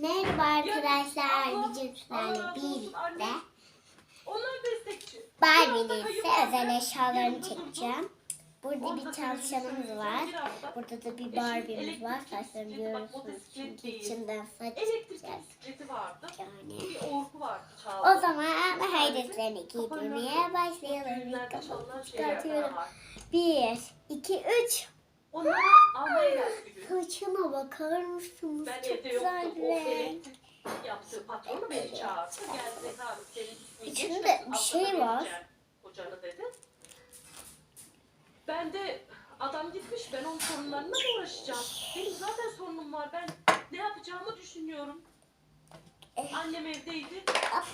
Merhaba arkadaşlar. Sizlerle birlikte. Barbie'nin ise özel eşyalarını çekeceğim. Burada bir tavşanımız var. Burada da bir Barbie'miz var. Saçlarını görüyorsunuz çünkü içinden saç çıkacak. Yani. O zaman hayretlerini giydirmeye başlayalım. Kafamı çıkartıyorum. Bir, iki, üç. Onları almaya geldi bir gün. Saçına bakar mısınız? Ben Çok evde güzel yoktum. O renk. yaptığı patronu beni çağırdı. Gel Zehra Hanım senin ismin İçinde geçmesin, bir şey var. vereceğim Kocanı dedi. Ben de adam gitmiş ben onun sorunlarına mı uğraşacağım? Benim zaten sorunum var. Ben ne yapacağımı düşünüyorum. Eh. Annem evdeydi.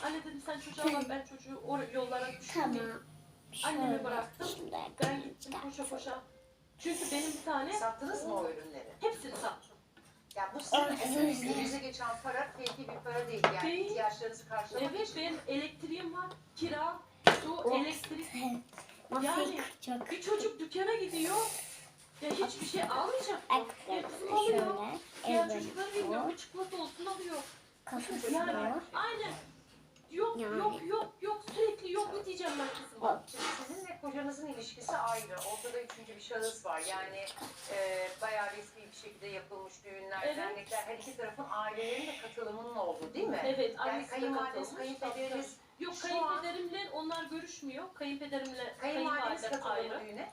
Anne dedim sen çocuğa bak ben çocuğu o yollara Tamam. düşürmeyeyim. Annemi bıraktım. Şimdi Ben gittim koşa koşa. Çünkü benim bir tane Sattınız mı o ürünleri? hepsini sattım. Ya bu sizin elinize geçen para keyfi bir para değil yani Değil. ihtiyaçlarınızı karşılamak Evet için. benim elektriğim var, kira, su, Of. elektrik. Yani-. Bir çocuk dükkana gidiyor. Ya hiçbir şey almayacak mı? Ya kızım Şöyle. alıyor. Evet. çocukları bilmiyor. Bir çikolata olsun alıyor. Kafası Yani var. aynen. Yok Yani. yok yok yok sürekli yok mu diyeceğim ben kızıma. Kocanızın ilişkisi ayrı. Ortada üçüncü bir şahıs var. Yani e, bayağı resmi bir şekilde yapılmış düğünler, Evet. dernekler, her iki tarafın ailelerinin de katılımının olduğu değil mi? Evet Yani kayınvalideniz, kayınpederiniz, Yok kayınpederimle onlar görüşmüyor. Kayınpederimle kayınvalideniz kayınvalidem katılımı ayrı. düğüne.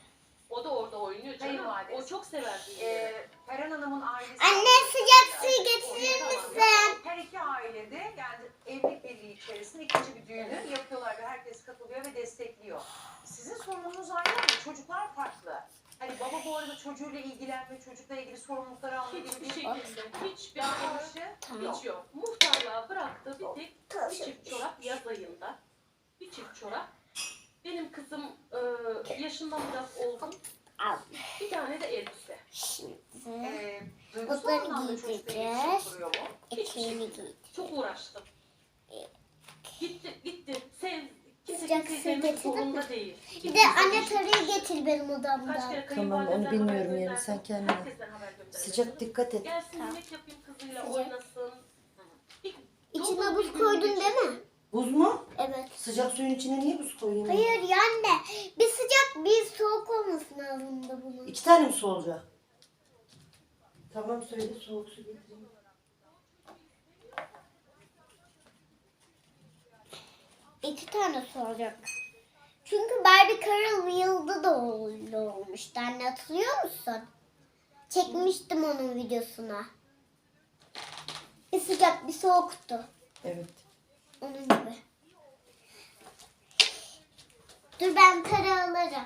O da orada oynuyor canım. O çok sever düğünleri. E, Ferhan Hanım'ın ailesi... Anne sıcak suyu getirir misin? Her iki ailede yani evlilik birliği içerisinde ikinci bir düğünü yapıyorlar ve herkes katılıyor ve destekliyor. Sizin sorununuz ayrı ama çocuklar farklı. Hani baba bu arada çocuğuyla ilgilenme, çocukla ilgili sorumlulukları alma gibi Hiçbir bir şekilde, hiçbir Tamam. Hiç yok. Muhtarlığa bıraktı bir tek bir çift çorap yaz ayında. Bir çift çorap. Benim kızım e, yaşından biraz olgun. Bir tane de elbise. Şimdi e, duygusal Bunları anlamda çocukla giydireceğiz. iletişim kuruyor mu? eteğini giy. Çok uğraştım. Gitti, Sıcak su sevmek getirdin zorunda mi? değil. Bir de anne tarıyı getir benim Kaç odamdan. kere Tamam, onu bilmiyorum yani, sen kendine. Sıcak dikkat et. Gelsin Tamam. yemek yapayım kızıyla Sıcak. oynasın. Bir- İçine buz koydun değil mi? Buz mu? Evet. Sıcak suyun içine niye buz koyayım? Hayır ya anne. Bir sıcak bir soğuk olması lazım da bunun. İki tane mi su olacak? Tamam söyle soğuk su getireyim. İki tane soracak. Çünkü Barbie Carol Wheel'da da olmuştu. Anne hatırlıyor musun? Çekmiştim onun videosuna. Bir sıcak bir soğuktu. Evet. Onun gibi. Dur ben para alırım.